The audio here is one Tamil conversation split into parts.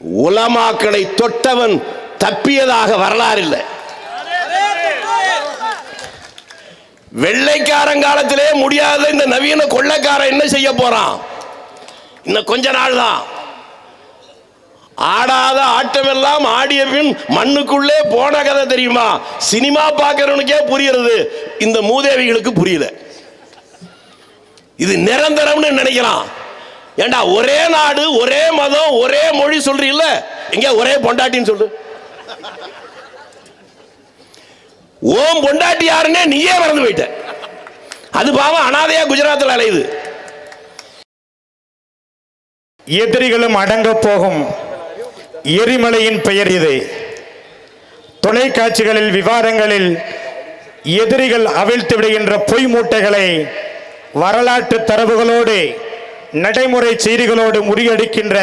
உலமாக்களை தொட்டவன் தப்பியதாக வரலாறு இல்லை வெள்ளைக்காரங்காலத்திலே முடியாத இந்த நவீன கொள்ளைக்காரன் என்ன செய்ய போறான்? இன்னும் கொஞ்ச நாள் தான். ஆடாத ஆட்டமெல்லாம் ஆடிய பின் மண்ணுக்குள்ளே போன கதை தெரியுமா? சினிமா பார்க்கறவனுக்கே புரியுறது இந்த மூதேவிகளுக்கு புரியல. இது நிரந்தரம்னு நினைக்கிறான். ஏண்டா ஒரே நாடு ஒரே மதம் ஒரே மொழி சொல்றீல்ல? எங்க ஒரே பொண்டாட்டின்னு சொல்லு. ஓம் பொண்டாட்டி யாருன்னே நீயே மறந்து போயிட்ட. அது பாவம் அனாதையா குஜராத்தில் அலையுது. எதிரிகளும் அடங்க போகும். எரிமலையின் பெயர் இது. தொலைக்காட்சிகளில் விவாதங்களில் எதிரிகள் அவிழ்த்து விடுகின்ற பொய் மூட்டைகளை வரலாற்று தரவுகளோடு நடைமுறை செய்திகளோடு முறியடிக்கின்ற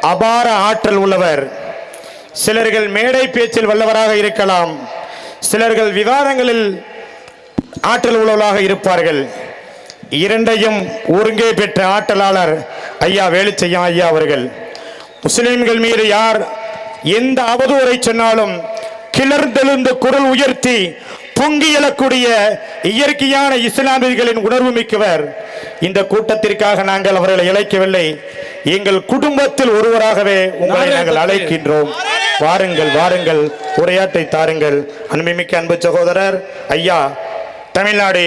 அபார ஆற்றல் உள்ளவர். சிலர்கள் மேடை பேச்சில் வல்லவராக இருக்கலாம். சிலர்கள் விவாதங்களில் ஆற்றல் உள்ளவர்களாக இருப்பார்கள். இரண்டையும் ஒருங்கே பெற்ற ஆற்றலாளர் ஐயா வேலுச்செய்யம் ஐயா அவர்கள். முஸ்லிம்கள் மீது யார் எந்த அவதூறை சொன்னாலும் கிளர்ந்தெழுந்து குரல் உயர்த்தி பொங்கி எழக்கூடிய இயற்கையான இஸ்லாமியர்களின் உணர்வு மிக்கவர். இந்த கூட்டத்திற்காக நாங்கள் அவர்களை இழைக்கவில்லை. எங்கள் குடும்பத்தில் ஒருவராகவே உங்களை நாங்கள் அழைக்கின்றோம். வாருங்கள் வாருங்கள். உரையாட்டை தாருங்கள். அன்புமிக்க அன்பு சகோதரர் ஐயா தமிழ்நாடு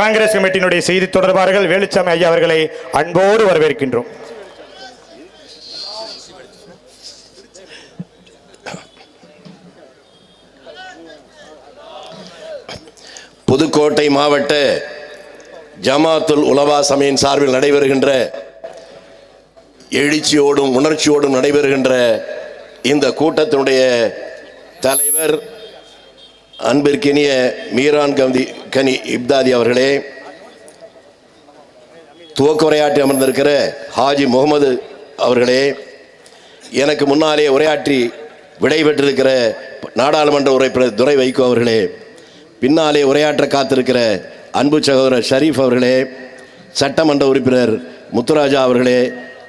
காங்கிரஸ் கமிட்டியினுடைய செய்தி தொடர்பாளர்கள் வேலுச்சாமி ஐயா அவர்களை அன்போடு வரவேற்கின்றோம். புதுக்கோட்டை மாவட்ட ஜமாத்துல் உலவா சமையின் சார்பில் நடைபெறுகின்ற எழுச்சியோடும் உணர்ச்சியோடும் நடைபெறுகின்ற இந்த கூட்டத்தினுடைய தலைவர் அன்பிற்கினிய மீரான் கந்தி கனி இப்தாதி அவர்களே துவக்க உரையாற்றி அமர்ந்திருக்கிற ஹாஜி முகமது அவர்களே எனக்கு முன்னாலே உரையாற்றி விடைபெற்றிருக்கிற நாடாளுமன்ற உறுப்பினர் துரை வைகோ அவர்களே பின்னாலே உரையாற்ற காத்திருக்கிற அன்பு சகோதரர் ஷரீஃப் அவர்களே சட்டமன்ற உறுப்பினர் முத்துராஜா அவர்களே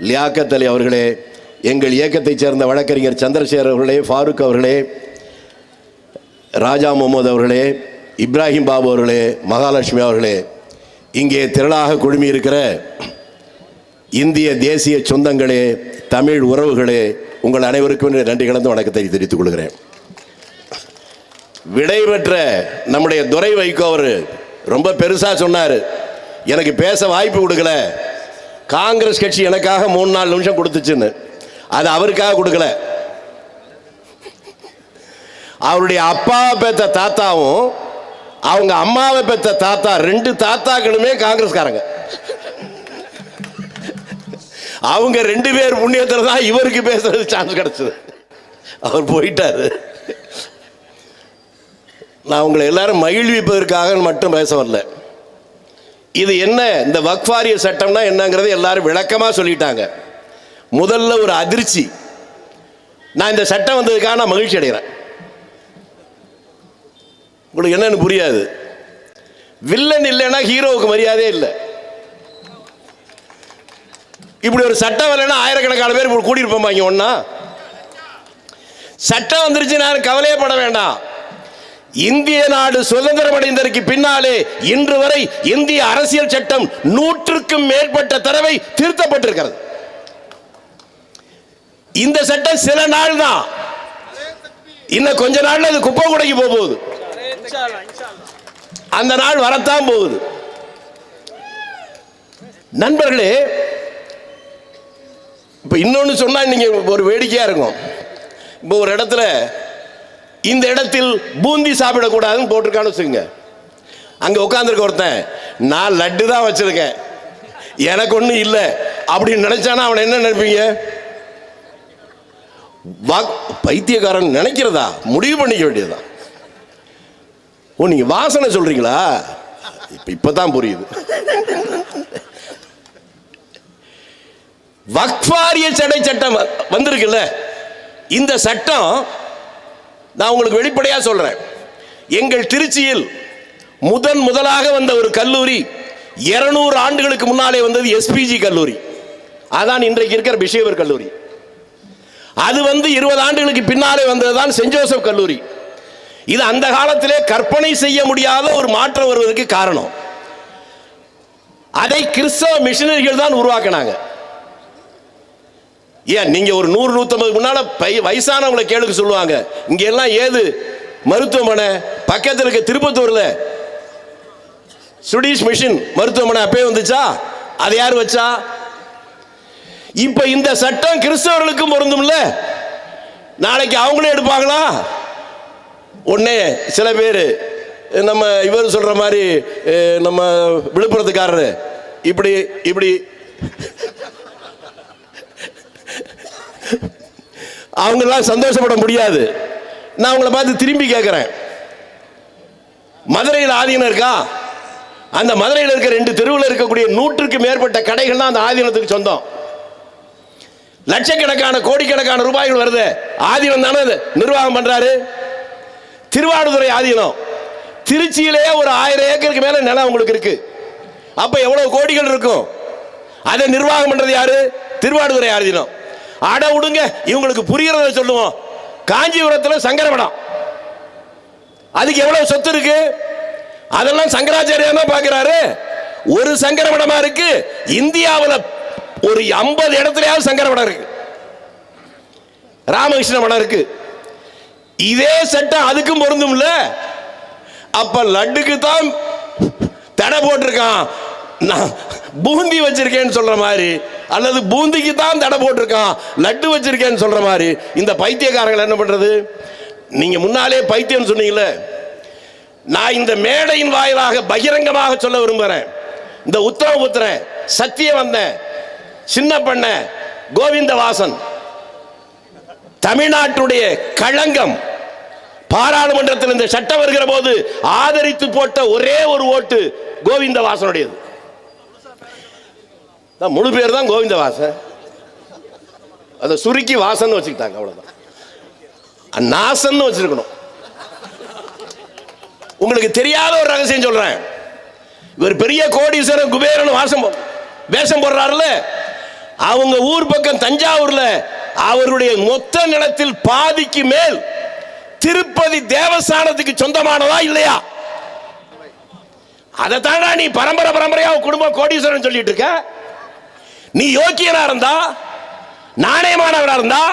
லியாக்கத் அலி அவர்களே எங்கள் இயக்கத்தைச் சேர்ந்த வழக்கறிஞர் சந்திரசேகர் அவர்களே ஃபாரூக் அவர்களே ராஜா முகமது அவர்களே இப்ராஹிம் பாபு அவர்களே மகாலட்சுமி அவர்களே இங்கே திரளாக குழுமி இருக்கிற இந்திய தேசிய சொந்தங்களே தமிழ் உறவுகளே உங்கள் அனைவருக்கும் நன்றி கலந்து வணக்கத்தை தெரிவித்துக் கொள்கிறேன். விடைபெற்ற நம்முடைய துரை வைகோ அவர் ரொம்ப பெருசாக சொன்னார். எனக்கு பேச வாய்ப்பு கொடுக்கல. காங்கிரஸ் கட்சி எனக்காக மூணு நாலு நிமிஷம் கொடுத்துச்சுன்னு. அது அவருக்காக கொடுக்கல. அவருடைய அப்பா பெற்ற தாத்தாவும் அவங்க அம்மாவை பெற்ற தாத்தா ரெண்டு தாத்தாக்களுமே காங்கிரஸ்காரங்க. அவங்க ரெண்டு பேர் புண்ணியத்தில் தான் இவருக்கு பேசுறது சான்ஸ் கிடைச்சது. அவர் போயிட்டாரு. நான் உங்களை எல்லாரும் மகிழ்விப்பதற்காக மட்டும் பேச வரல. இது என்ன? இந்த வக்ஃபாரிய சட்டம்னா என்னங்கிறது எல்லாரும் விளக்கமாக சொல்லிட்டாங்க. முதல்ல ஒரு அதிர்ச்சி. நான் இந்த சட்டம் வந்ததுக்காக நான் மகிழ்ச்சி அடைகிறேன். உங்களுக்கு என்னன்னு புரியாது. வில்லன் இல்லைன்னா ஹீரோவுக்கு மரியாதையே இல்லை. இப்படி ஒரு சட்டம் வரலைன்னா ஆயிரக்கணக்கான பேர் இப்படி கூட்டியிருப்போமா இங்க ஒன்னா சட்டம் வந்துருச்சு நான் கவலையே பட வேண்டாம். இந்திய நாடு சுதந்திரம் அடைந்ததற்கு பின்னாலே இன்று வரை இந்திய அரசியல் சட்டம் நூற்றுக்கும் மேற்பட்ட தடவை திருத்தப்பட்டிருக்கிறது. இந்த சட்டம் சில நாள் தான். இன்னும் கொஞ்ச நாள்ல அது குப்பை குடைக்கு போக போகுது அந்த நாள் வரத்தான் போகுது. நண்பர்களே இப்ப இன்னொன்னு சொன்னா நீங்க ஒரு வேடிக்கையா இருக்கும். இப்போ ஒரு இடத்துல இந்த இடத்தில் பூந்தி சாப்பிடக்கூடாதுன்னு போட்டிருக்கான்னு வச்சுக்கோங்க. அங்க உட்காந்துருக்க ஒருத்தன் நான் லட்டு தான் வச்சிருக்கேன். எனக்கு ஒன்றும் இல்லை. அப்படின்னு நினைச்சானா அவனை என்ன நினைப்பீங்க? வா- பைத்தியக்காரன் நினைக்கிறதா? முடிவு பண்ணிக்க வேண்டியதுதான். ஓ நீங்க வாசனை சொல்றீங்களா? இப்ப இப்பதான் புரியுது. வக்ஃபாரிய சடை சட்டம் வ- வந்திருக்குல்ல? இந்த சட்டம் நான் உங்களுக்கு வெளிப்படையா சொல்றேன். எங்கள் திருச்சியில் முதன் முதலாக வந்த ஒரு கல்லூரி 200 ஆண்டுகளுக்கு முன்னாலே வந்தது எஸ்பிஜி கல்லூரி. அதான் இன்றைக்கு இருக்கிற பிஷேவர் கல்லூரி. அது வந்து இருபது ஆண்டுகளுக்கு பின்னாலே வந்தது தான் சென்ட் ஜோசப் கல்லூரி. இது அந்த காலத்திலே கற்பனை செய்ய முடியாத ஒரு மாற்றம் வருவதற்கு காரணம். அதை கிறிஸ்தவ மிஷினரிகள் தான் உருவாக்கினாங்க. ஏன் நீங்க ஒரு நூறு நூத்தம்பது முன்னால பை- வயசானவங்களை கேளுக்கு சொல்லுவாங்க. இங்க எல்லாம் ஏது? மருத்துவமனை பக்கத்தில் இருக்க திருப்பத்தூர்ல. சுடிஷ் மிஷின் மருத்துவமனை அப்பயே வந்துச்சா? அதை யார் வச்சா? இப்ப இந்த சட்டம் கிறிஸ்தவர்களுக்கும் பொருந்தும்ல? நாளைக்கு அவங்களே எடுப்பாங்களா? ஒன்னே சில பேர் நம்ம இவர் சொல்ற மாதிரி நம்ம விழுப்புரத்துக்காரரு இப்படி இப்படி அவங்களாம் சந்தோஷப்பட முடியாது. நான் அவங்கள பார்த்து திரும்பி கேட்குறேன் மதுரையில் ஆதீனம் இருக்கா? அந்த மதுரையில் இருக்க ரெண்டு தெருவில் இருக்கக்கூடிய நூற்றுக்கு மேற்பட்ட கடைகள் தான் அந்த ஆதீனத்துக்கு சொந்தம். லட்சக்கணக்கான கோடிக்கணக்கான ரூபாய்கள் வருது. ஆதீனம் தானே அது? நிர்வாகம் பண்ணுறாரு திருவாடுதுறை ஆதீனம். திருச்சியிலே ஒரு ஆயிரம் ஏக்கருக்கு மேல நிலம் உங்களுக்கு இருக்கு. அப்ப எவ்வளவு கோடிகள் இருக்கும்? அதை நிர்வாகம் பண்றது யாரு? திருவாடுதுறை ஆதீனம். அட விடுங்க இவங்களுக்கு புரியறத சொல்லுவோம். காஞ்சிபுரத்தில் சங்கரமடம் அதுக்கு எவ்வளவு சொத்து இருக்கு? அதெல்லாம் சங்கராச்சாரியா தான் பாக்குறாரு. ஒரு சங்கரமடமா இருக்கு. இந்தியாவில் ஒரு ஐம்பது இடத்துலயாவது சங்கரமடம் இருக்கு. ராமகிருஷ்ண மடம் இருக்கு. இதே சட்டம் அதுக்கும் பொருந்தும்ல அப்ப லட்டுக்கு தான் தடை போட்டிருக்கான். நான் பூந்தி வச்சிருக்கேன்னு சொல்ற மாதிரி அல்லது பூந்திக்கு தான் தடை போட்டிருக்கான் லட்டு வச்சிருக்கேன்னு சொல்ற மாதிரி இந்த பைத்தியக்காரங்களை என்ன பண்றது? நீங்க முன்னாலே பைத்தியம் சொன்னீங்களே நான் இந்த மேடையின் வாயிலாக பகிரங்கமாக சொல்ல விரும்புகிறேன் இந்த உத்தரவுபுத்திரன் சத்தியவந்தன் சின்ன பண்ண கோவிந்தவாசன் தமிழ்நாட்டுடைய களங்கம். பாராளுமன்றத்தில் இந்த சட்டம் வருகிற போது ஆதரித்து போட்ட ஒரே ஒரு ஓட்டு கோவிந்தவாசனுடையது. தான் முழு பேர் தான் கோவிந்த வாசன் அதை சுருக்கி வாசன் வச்சுக்கிட்டாங்க அவ்வளோதான் நாசன்னு வச்சிருக்கணும். உங்களுக்கு தெரியாத ஒரு ரகசியம் சொல்றேன். இவர் பெரிய கோடீஸ்வரன் குபேரன் வாசம் வேஷம் போடுறாருல அவங்க ஊர் பக்கம் தஞ்சாவூர்ல அவருடைய மொத்த நிலத்தில் பாதிக்கு மேல் திருப்பதி தேவஸ்தானத்துக்கு சொந்தமானதா இல்லையா? அதை தாண்டா நீ பரம்பரை பரம்பரையா குடும்பம் கோடீஸ்வரன் சொல்லிட்டு இருக்க? நீ யோக்கியனா இருந்தா நாணயமானவரா இருந்தா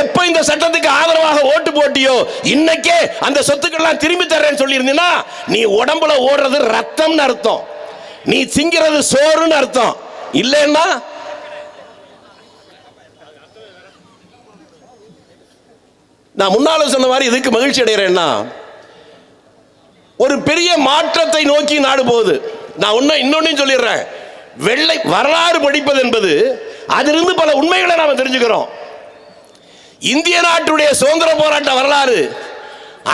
எப்ப இந்த சட்டத்துக்கு ஆதரவாக ஓட்டு போட்டியோ இன்னைக்கே அந்த சொத்துக்கள்லாம் திரும்பி தர்றேன்னு சொல்லி நீ உடம்புல ஓடுறது ரத்தம்னு அர்த்தம். நீ சிங்கிறது சோறுன்னு அர்த்தம். இல்லைன்னா நான் முன்னால சொன்ன மாதிரி இதுக்கு மகிழ்ச்சி அடைகிறேன்னா ஒரு பெரிய மாற்றத்தை நோக்கி நாடு போகுது. நான் ஒன்னும் இன்னொன்னையும் சொல்லிடுறேன். வெள்ளை வரலாறு படிப்பது என்பது அதிலிருந்து பல உண்மைகளை நாம் தெரிஞ்சுக்கிறோம். இந்திய நாட்டுடைய சுதந்திர போராட்ட வரலாறு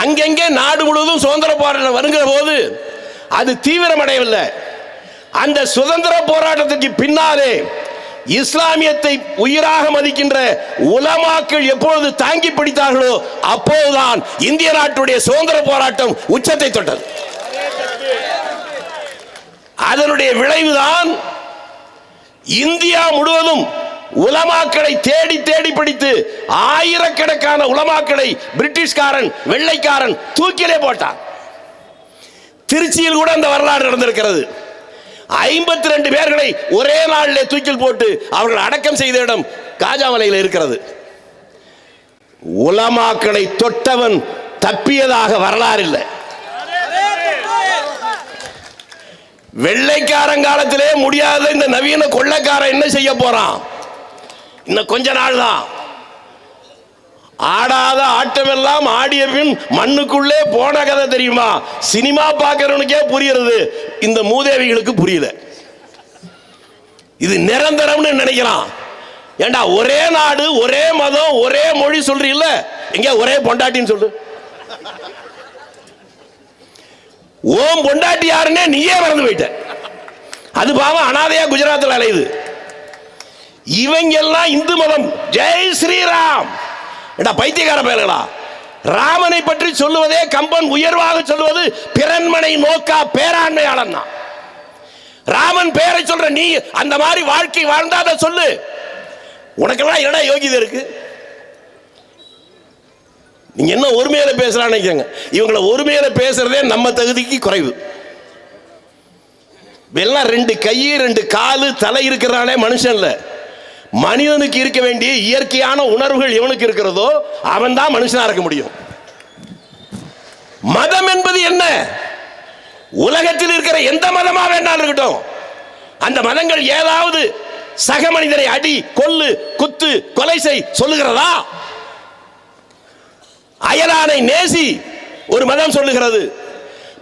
அங்கங்கே நாடு முழுவதும் சுதந்திர போராட்டம் வருகிற போது அது தீவிரமடையவில்லை. அந்த சுதந்திர போராட்டத்திற்கு பின்னாலே இஸ்லாமியத்தை உயிராக மதிக்கின்ற உலமாக்கள் எப்பொழுது தாங்கி பிடித்தார்களோ அப்போதுதான் இந்திய நாட்டுடைய சுதந்திர போராட்டம் உச்சத்தை தொட்டது. அதனுடைய விளைவுதான் இந்தியா முழுவதும் உலமாக்களை தேடி தேடி பிடித்து ஆயிரக்கணக்கான உலமாக்களை பிரிட்டிஷ்காரன் வெள்ளைக்காரன் தூக்கிலே போட்டான். திருச்சியில் கூட அந்த வரலாறு நடந்திருக்கிறது. ஐம்பத்தி ரெண்டு பேர்களை ஒரே நாளிலே தூக்கில் போட்டு அவர்கள் அடக்கம் செய்த இடம் காஜாமலையில் இருக்கிறது. உலமாக்களை தொட்டவன் தப்பியதாக வரலாறு இல்லை. வெள்ளைக்காரங்காலத்திலே முடியாத இந்த நவீன கொள்ளைக்காரன் என்ன செய்ய போறான்? இன்னும் கொஞ்ச நாள் தான். ஆடாத ஆட்டமெல்லாம் ஆடிய பின் மண்ணுக்குள்ளே போன கதை தெரியுமா? சினிமா பார்க்கறவனுக்கே புரியுறது இந்த மூதேவிகளுக்கு புரியல. இது நிரந்தரம்னு நினைக்கிறான். ஏண்டா ஒரே நாடு ஒரே மதம் ஒரே மொழி சொல்றீல்ல? எங்க ஒரே பொண்டாட்டின்னு சொல்லு. ஓம் பொண்டாட்டி யாருன்னே நீயே மறந்து போயிட்ட. அது பாவம் அனாதையா குஜராத்தில் அலையுது. இவங்க எல்லாம் இந்து மதம். ஜெய் ஸ்ரீராம். ஏடா பைத்தியக்கார பயல்களா? ராமனை பற்றி சொல்லுவதே கம்பன் உயர்வாக சொல்லுவது பிறன்மனை நோக்கா பேராண்மையாளன் தான் ராமன் பேரை சொல்ற நீ அந்த மாதிரி வாழ்க்கை வாழ்ந்தாத அதை சொல்லு. உனக்கெல்லாம் என்னடா யோகிதை இருக்கு? நீங்க என்ன ஒருமையில பேசுறான்னு நினைக்கிறாங்க? இவங்களை ஒருமையில பேசுறதே நம்ம தகுதிக்கு குறைவு. எல்லாம் ரெண்டு கை ரெண்டு காலு தலை இருக்கிறானே மனுஷன் இல்ல. மனிதனுக்கு இருக்க வேண்டிய இயற்கையான உணர்வுகள் எவனுக்கு இருக்கிறதோ அவன் தான் மனுஷனா இருக்க முடியும். மதம் என்பது என்ன? உலகத்தில் இருக்கிற எந்த மதமா வேண்டாம் இருக்கட்டும். அந்த மதங்கள் ஏதாவது சக மனிதரை அடி கொல்லு குத்து கொலை செய் சொல்லுகிறதா? அயலானை நேசி ஒரு மதம் சொல்லுகிறது.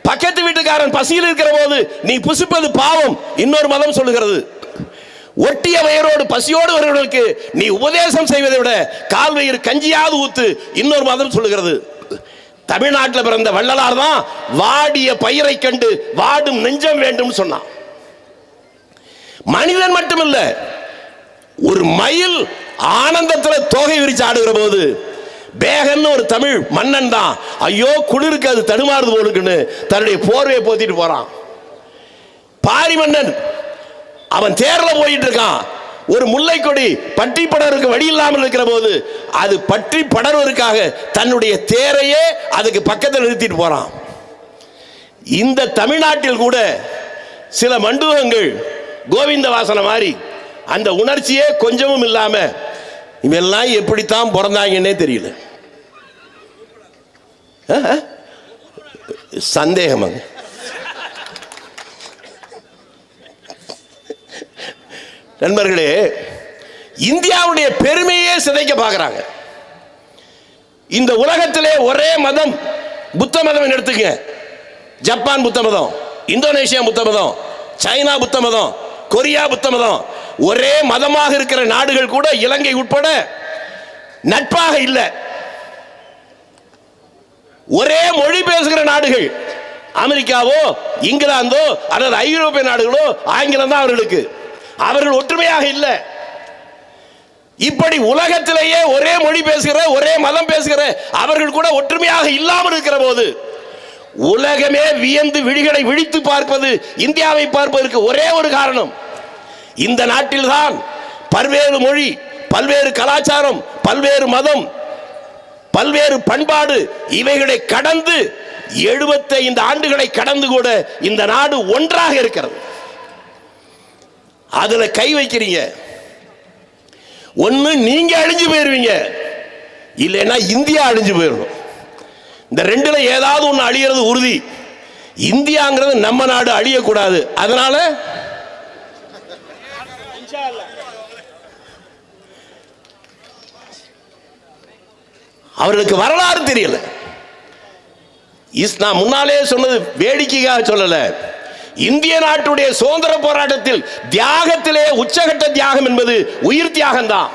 பக்கத்து வீட்டுக்காரன் பசியில் இருக்கிற போது நீ புசிப்பது பாவம் இன்னொரு மதம் சொல்லுகிறது. ஒட்டிய வயரோடு பசியோடு வருவர்களுக்கு நீ உபதேசம் செய்வதை விட கால் வயிறு கஞ்சியாவது ஊத்து இன்னொரு மதம் சொல்லுகிறது. தமிழ்நாட்டில் பிறந்த வள்ளலார் தான் வாடிய பயிரை கண்டு வாடும் நெஞ்சம் வேண்டும் சொன்னான். மனிதன் மட்டுமில்ல ஒரு மயில் ஆனந்தத்தில் தோகை விரிச்சு ஆடுகிற போது பேகன்னு ஒரு தமிழ் மன்னன் தான். ஐயோ குளிருக்கு அது தடுமாறுது போலுக்குன்னு தன்னுடைய போர்வையை போத்திட்டு போறான். பாரி மன்னன் அவன் தேர்ல போயிட்டு இருக்கான் ஒரு முல்லை கொடி பட்டி படருக்கு வழி இல்லாமல் இருக்கிற போது அது பற்றி படர்வதற்காக தன்னுடைய தேரையே அதுக்கு பக்கத்தில் நிறுத்திட்டு போறான். இந்த தமிழ்நாட்டில் கூட சில மண்டூகங்கள் கோவிந்த வாசனை மாதிரி அந்த உணர்ச்சியே கொஞ்சமும் இல்லாம இவெல்லாம் எப்படித்தான் பிறந்தாங்கன்னே தெரியல. சந்தேகமாங்க நண்பர்களே இந்தியாவுடைய பெருமையே சிதைக்க பார்க்குறாங்க. இந்த உலகத்திலே ஒரே மதம் புத்த மதம் எடுத்துங்க ஜப்பான் புத்த மதம் இந்தோனேஷியா புத்த மதம் சைனா புத்த மதம் கொரியா புத்த மதம். ஒரே மதமாக இருக்கிற நாடுகள் கூட இலங்கை உட்பட நட்பாக இல்லை. ஒரே மொழி பேசுகிற நாடுகள். அமெரிக்காவோ இங்கிலாந்தோ அல்லது ஐரோப்பிய நாடுகளோ ஆங்கிலம் தான் அவர்களுக்கு. அவர்கள் ஒற்றுமையாக இல்லை. இப்படி உலகத்திலேயே ஒரே மொழி பேசுகிற ஒரே மதம் பேசுகிற அவர்கள் கூட ஒற்றுமையாக இல்லாமல் இருக்கிற போது உலகமே வியந்து விழிகளை விழித்து பார்ப்பது இந்தியாவை பார்ப்பதற்கு ஒரே ஒரு காரணம். இந்த நாட்டில்தான் பல்வேறு மொழி பல்வேறு கலாச்சாரம் பல்வேறு மதம் பல்வேறு பண்பாடு இவைகளை கடந்து 75 ஆண்டுகளை கடந்து கூட இந்த நாடு ஒன்றாக இருக்கிறது. அதுல கை வைக்கிறீங்க. ஒண்ணு நீங்க அழிஞ்சு போயிருவீங்க. இல்லைன்னா இந்தியா அழிஞ்சு போயிடும் இந்த ரெண்டுல ஏதாவது ஒண்ணு அழியிறது உறுதி. இந்தியாங்கிறது நம்ம நாடு அழியக்கூடாது. அதனால அவர்களுக்கு வரலாறு தெரியல. இஸ் நான் முன்னாலே சொன்னது வேடிக்கைக்காக சொல்லல. இந்திய நாட்டுடைய சுதந்திர போராட்டத்தில் தியாகத்திலே உச்சகட்ட தியாகம் என்பது உயிர் தியாகம் தான்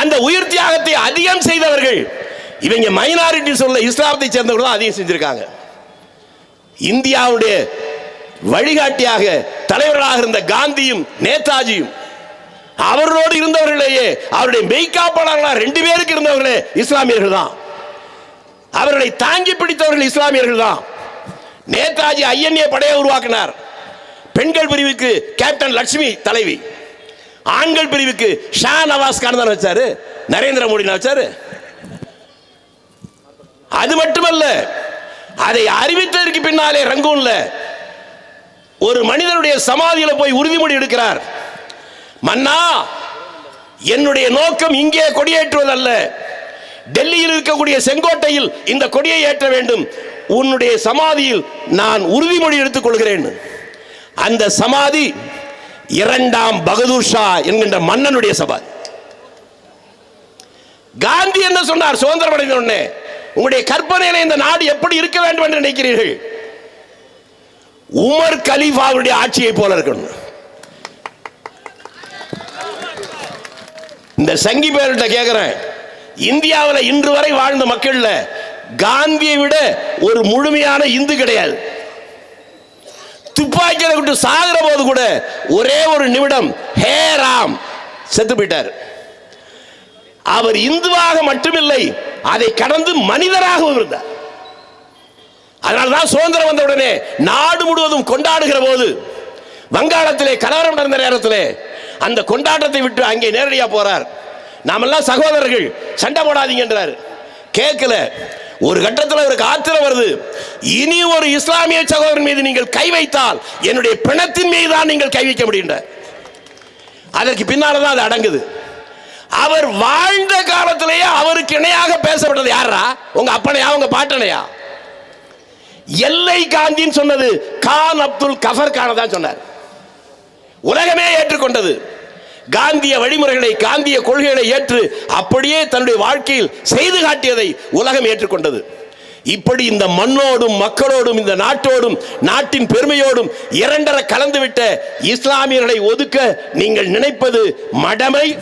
அந்த உயிர் தியாகத்தை அதிகம் செய்தவர்கள் இவங்க மைனாரிட்டி சொல்ல இஸ்லாமத்தை சேர்ந்தவர்கள் தான் அதிகம் செஞ்சிருக்காங்க. இந்தியாவுடைய வழிகாட்டியாக தலைவர்களாக இருந்த காந்தியும் நேதாஜியும் அவர்களோடு இருந்தவர்களையே அவருடைய மெய்காப்பாளர்களாக ரெண்டு பேருக்கு இருந்தவர்களே இஸ்லாமியர்கள் தான் அவர்களை தாங்கி பிடித்தவர்கள் இஸ்லாமியர்கள் தான் நேதாஜி ஐஎன்ஏ படையை உருவாக்கினார். பெண்கள் பிரிவுக்கு கேப்டன் லட்சுமி தலைவி. ஆண்கள் பிரிவுக்கு ஷா நவாஸ் கான் தான் வச்சாரு. நரேந்திர மோடி வச்சாரு. அது மட்டுமல்ல அதை அறிவித்ததற்கு பின்னாலே ரங்கூன்ல ஒரு மனிதனுடைய சமாதியில போய் உறுதிமொழி எடுக்கிறார். மன்னா என்னுடைய நோக்கம் இங்கே கொடியேற்றுவதல்ல. டெல்லியில் இருக்கக்கூடிய செங்கோட்டையில் இந்த கொடியை ஏற்ற வேண்டும். உன்னுடைய சமாதியில் நான் உறுதிமொழி எடுத்துக் கொள்கிறேன். அந்த சமாதி இரண்டாம் பகதூர் ஷா என்கின்ற மன்னனுடைய சமாதி காந்தி என்ன சொன்னார்? சுதந்திரம் அடைந்த உடனே உங்களுடைய கற்பனையில இந்த நாடு எப்படி இருக்க வேண்டும் என்று நினைக்கிறீர்கள்? உமர் கலீஃபாவுடைய ஆட்சியை போல இருக்கணும். இந்த சங்கி பேர்கிட்ட கேட்கிறேன் இந்தியாவில் இன்று வரை வாழ்ந்த மக்கள்ல காந்தியை விட ஒரு முழுமையான இந்து கிடையாது. துப்பாக்கியில் விட்டு சாகிற போது கூட ஒரே ஒரு நிமிடம் ஹே ராம் செத்து போயிட்டார். அவர் இந்துவாக மட்டுமில்லை அதை கடந்து மனிதராகவும் இருந்தார். அதனால்தான் சுதந்திரம் வந்த உடனே நாடு முழுவதும் கொண்டாடுகிற போது வங்காளத்திலே கலவரம் நடந்த நேரத்திலே அந்த கொண்டாட்டத்தை விட்டு அங்கே நேரடியாக போறார். நாமெல்லாம் சகோதரர்கள் சண்டை போடாதீங்க என்றார் கேட்கல. ஒரு கட்டத்தில் அவருக்கு ஆத்திரம் வருது. இனி ஒரு இஸ்லாமிய சகோதரன் மீது நீங்கள் கை வைத்தால் என்னுடைய பிணத்தின் மீது தான் நீங்கள் கை வைக்க முடியுன்ற அதற்கு பின்னால் தான் அது அடங்குது. அவர் வாழ்ந்த காலத்திலேயே அவருக்கு இணையாக பேசப்பட்டது யாரா உங்க அப்பனையா உங்க பாட்டனையா? எல்லை காந்தின்னு சொன்னது கான் அப்துல் கஃபர் கான தான் சொன்னார். உலகமே ஏற்றுக்கொண்டது. காந்திய வழிமுறைகளை காந்திய கொள்கைகளை ஏற்று அப்படியே தன்னுடைய வாழ்க்கையில் செய்து காட்டியதை உலகம் ஏற்றுக்கொண்டது. இப்படி இந்த மண்ணோடும் மக்களோடும் இந்த நாட்டோடும் நாட்டின் பெருமையோடும் இரண்டர கலந்துவிட்ட இஸ்லாமியர்களை ஒதுக்க நீங்கள் நினைப்பது மடமை.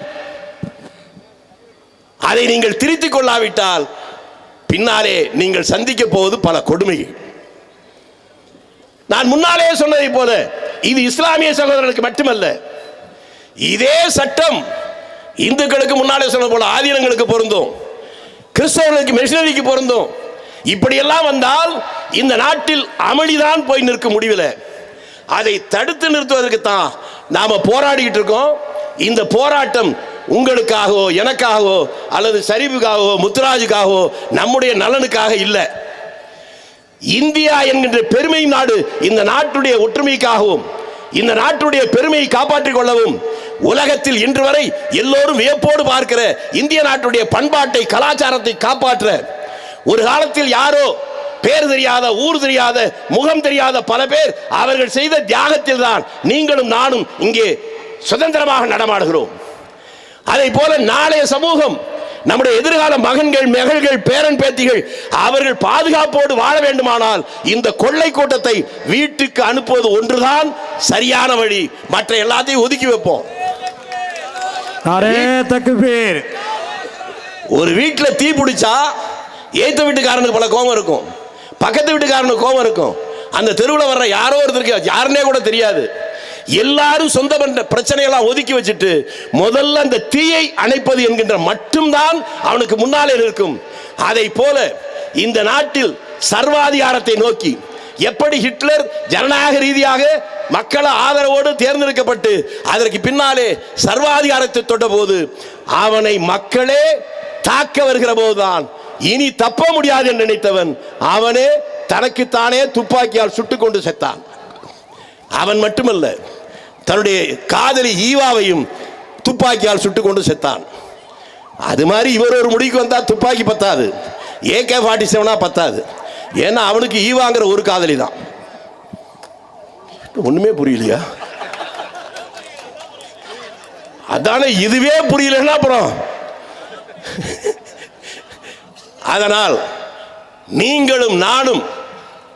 அதை நீங்கள் திருத்திக் கொள்ளாவிட்டால் பின்னாலே நீங்கள் சந்திக்க போவது பல கொடுமைகள். நான் முன்னாலே சொன்னதை போல இது இஸ்லாமிய சகோதரர்களுக்கு மட்டுமல்ல. இதே சட்டம் இந்துக்களுக்கு முன்னாலே சொன்ன போல ஆதீனங்களுக்கு பொருந்தும். கிறிஸ்தவர்களுக்கு மிஷினரிக்கு பொருந்தும். இப்படியெல்லாம் வந்தால் இந்த நாட்டில் அமளிதான் போய் நிற்கும் முடிவில். அதை தடுத்து நிறுத்துவதற்கு தான் நாம போராடிக்கிட்டு இருக்கோம். இந்த போராட்டம் உங்களுக்காகவோ எனக்காகவோ அல்லது சரிவுக்காகவோ முத்துராஜுக்காகவோ நம்முடைய நலனுக்காக இல்லை. இந்தியா என்கின்ற பெருமை நாடு இந்த நாட்டுடைய ஒற்றுமைக்காகவும் இந்த நாட்டுடைய பெருமையை காப்பாற்றிக் கொள்ளவும் உலகத்தில் இன்று வரை எல்லோரும் வியப்போடு பார்க்கிற இந்திய நாட்டுடைய பண்பாட்டை கலாச்சாரத்தை காப்பாற்ற ஒரு காலத்தில் யாரோ பேர் தெரியாத ஊர் தெரியாத முகம் தெரியாத பல பேர் அவர்கள் செய்த தியாகத்தில் தான் நீங்களும் நானும் இங்கே சுதந்திரமாக நடமாடுகிறோம். அதை போல நாளைய சமூகம் நம்முடைய எதிர்கால மகன்கள் மகள்கள் பேரன் பேத்திகள் அவர்கள் பாதுகாப்போடு வாழ வேண்டுமானால் இந்த கொள்ளை கூட்டத்தை வீட்டுக்கு அனுப்புவது ஒன்றுதான் சரியான வழி. மற்ற எல்லாத்தையும் ஒதுக்கி வைப்போம். ஒரு வீட்டில் தீ பிடிச்சா ஏத்த வீட்டுக்காரனுக்கு பல கோபம் இருக்கும். பக்கத்து வீட்டுக்காரனுக்கு கோபம் இருக்கும். அந்த தெருவில் வர்ற யாரோ ஒருத்தருக்கு யாருன்னே கூட தெரியாது. எல்லாரும் சொந்த பண்ற பிரச்சனையெல்லாம் ஒதுக்கி வச்சுட்டு முதல்ல அந்த தீயை அணைப்பது என்கின்ற மட்டும்தான் அவனுக்கு முன்னாலே இருக்கும் அதை போல இந்த நாட்டில் சர்வாதிகாரத்தை நோக்கி எப்படி ஹிட்லர் ஜனநாயக ரீதியாக மக்கள் ஆதரவோடு தேர்ந்தெடுக்கப்பட்டு அதற்கு பின்னாலே சர்வாதிகாரத்தை தொட்டபோது அவனை மக்களே தாக்க வருகிற போதுதான். இனி தப்ப முடியாது என்று நினைத்தவன் அவனே தனக்குத்தானே துப்பாக்கியால் சுட்டுக்கொண்டு செத்தான். அவன் மட்டுமல்ல தன்னுடைய காதலி ஈவாவையும் துப்பாக்கியால் சுட்டு கொண்டு செத்தான். அது மாதிரி இவர் ஒரு முடிக்கு வந்தால் துப்பாக்கி பத்தாது. ஏகே ஃபார்ட்டி செவனாக பத்தாது. ஏன்னா அவனுக்கு ஈவாங்கிற ஒரு காதலி தான். ஒன்றுமே புரியலையா? அதானே இதுவே புரியலன்னா அப்புறம். அதனால் நீங்களும் நானும்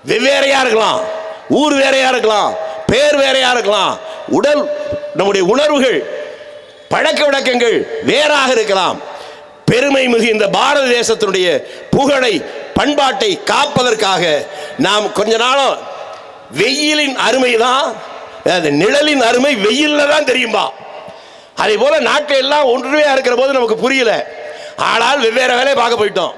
வெவ்வேறையா இருக்கலாம். ஊர் வேறையா இருக்கலாம். பேர் வேறையா இருக்கலாம். உடல் நம்முடைய உணர்வுகள் பழக்க வழக்கங்கள் வேறாக இருக்கலாம். பெருமை மிகுந்த பாரத தேசத்தினுடைய புகழை பண்பாட்டை காப்பதற்காக நாம் கொஞ்ச நாளும் வெயிலின் அருமை தான் அது நிழலின் அருமை வெயில்ல தான் தெரியும்பா. அதே போல நாட்டில் எல்லாம் ஒன்றுமையாக இருக்கிற போது நமக்கு புரியல. ஆனால் வெவ்வேறு வேலையை பார்க்க போயிட்டோம்.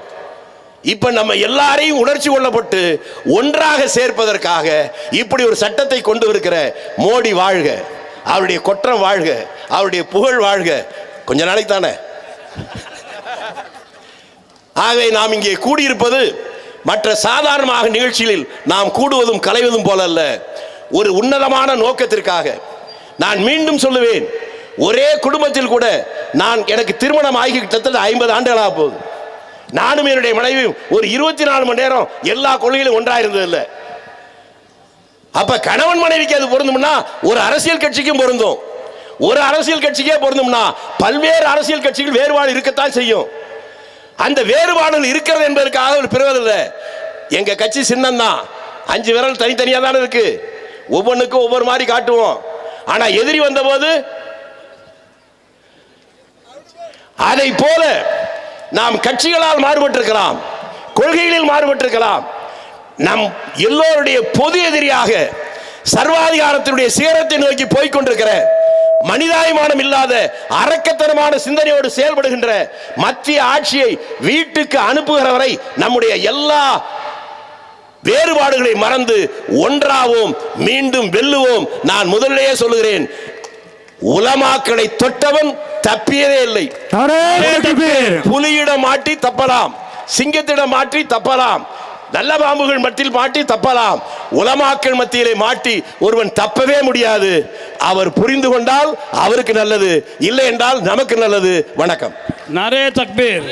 இப்ப நம்ம எல்லாரையும் உணர்ச்சி கொள்ளப்பட்டு ஒன்றாக சேர்ப்பதற்காக இப்படி ஒரு சட்டத்தை கொண்டு இருக்கிற மோடி வாழ்க அவருடைய கொற்றம் வாழ்க அவருடைய புகழ் வாழ்க. கொஞ்ச நாளைக்கு தானே? ஆகவே நாம் இங்கே கூடியிருப்பது மற்ற சாதாரணமாக நிகழ்ச்சிகளில் நாம் கூடுவதும் கலைவதும் போல அல்ல. ஒரு உன்னதமான நோக்கத்திற்காக நான் மீண்டும் சொல்லுவேன் ஒரே குடும்பத்தில் கூட நான் எனக்கு திருமணம் ஆகி கிட்டத்தட்ட ஐம்பது ஆண்டுகளாக போகுது. நானும் என்னுடைய மனைவியும் ஒரு இருபத்தி நாலு மணி நேரம் எல்லா கொள்கையிலும் ஒன்றா இருந்தது இல்லை அப்ப கணவன் மனைவிக்கு அது பொருந்தும்னா ஒரு அரசியல் கட்சிக்கும் பொருந்தும். ஒரு அரசியல் கட்சிக்கே பொருந்தும்னா பல்வேறு அரசியல் கட்சிகள் வேறுபாடு இருக்கத்தான் செய்யும். அந்த வேறுபாடுகள் இருக்கிறது என்பதற்காக ஒரு பிறவதில்லை. எங்க கட்சி சின்னம் தான் அஞ்சு விரல் தனித்தனியா தானே இருக்கு. ஒவ்வொன்றுக்கும் ஒவ்வொரு மாதிரி காட்டுவோம். ஆனா எதிரி வந்தபோது அதை போல நாம் கட்சிகளால் மாறுபட்டிருக்கலாம் கொள்கைகளில் மாறுபட்டிருக்கலாம். நம் எல்லோருடைய பொது எதிரியாக சர்வாதிகாரத்தினுடைய சிகரத்தை நோக்கி போய்கொண்டிருக்கிற மனிதாயமானம் இல்லாத அரக்கத்தனமான சிந்தனையோடு செயல்படுகின்ற மத்திய ஆட்சியை வீட்டுக்கு அனுப்புகிற வரை நம்முடைய எல்லா வேறுபாடுகளை மறந்து ஒன்றாவோம் மீண்டும் வெல்லுவோம். நான் முதலிலேயே சொல்லுகிறேன் உலமாக்களை தொட்டவன் தப்பியதே இல்லை. புலியிடம் மாட்டி தப்பலாம். சிங்கத்திடம் மாற்றி தப்பலாம். நல்ல பாம்புகள் மத்தியில் மாட்டி தப்பலாம். உலமாக்கள் மத்தியிலே மாட்டி ஒருவன் தப்பவே முடியாது. அவர் புரிந்து கொண்டால் அவருக்கு நல்லது. இல்லை என்றால் நமக்கு நல்லது. வணக்கம். நரே தக்பீர்.